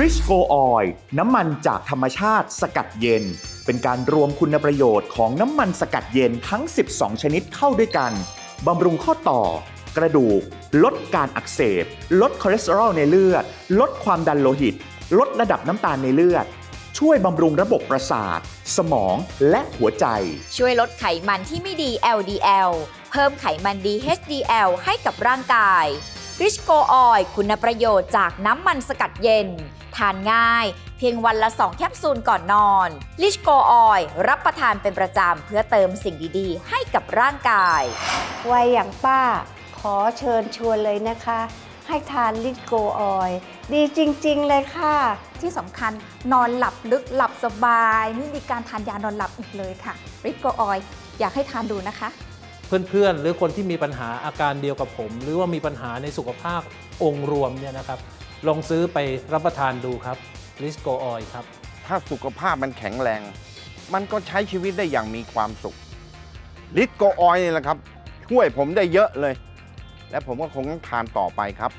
ริชโกออยน้ำมันจากธรรมชาติสกัดเย็น เป็นการรวมคุณประโยชน์ของน้ำมันสกัดเย็นทั้ง 12 ชนิดเข้าด้วยกัน บำรุงข้อต่อ กระดูก ลดการอักเสบ ลดคอเลสเตอรอลในเลือด ลดความดันโลหิต ลดระดับน้ำตาลในเลือด ช่วยบำรุงระบบประสาท สมองและหัวใจ ช่วยลดไขมันที่ไม่ดี LDL เพิ่มไขมันดี HDL ให้กับร่างกาย ริชโกออยคุณประโยชน์จากน้ำมันสกัดเย็น ทานง่าย เพียงวันละ 2 แคปซูลก่อนนอนริชโกออยรับประทานเป็นประจำเพื่อเติมสิ่งดีๆ ให้กับร่างกายวัยอย่างป้า ขอเชิญชวนเลยนะคะ ให้ทานลิโกออยล์ดีจริง ๆ เลยค่ะ ที่สำคัญนอนหลับลึกหลับสบาย ไม่มีการทานยานอนหลับอีกเลยค่ะริโกออยอยากให้ทานดูนะคะ เพื่อนๆ หรือคนที่มีปัญหาอาการเดียวกับผม หรือว่ามีปัญหาในสุขภาพองค์รวมเนี่ยนะครับลองซื้อไปรับประทานดูครับลิสโกออยครับ ถ้าสุขภาพมันแข็งแรง มันก็ใช้ชีวิตได้อย่างมีความสุขลิสโกออยนี่แหละครับ ช่วยผมได้เยอะเลย และผมก็คงต้องทานต่อไปครับ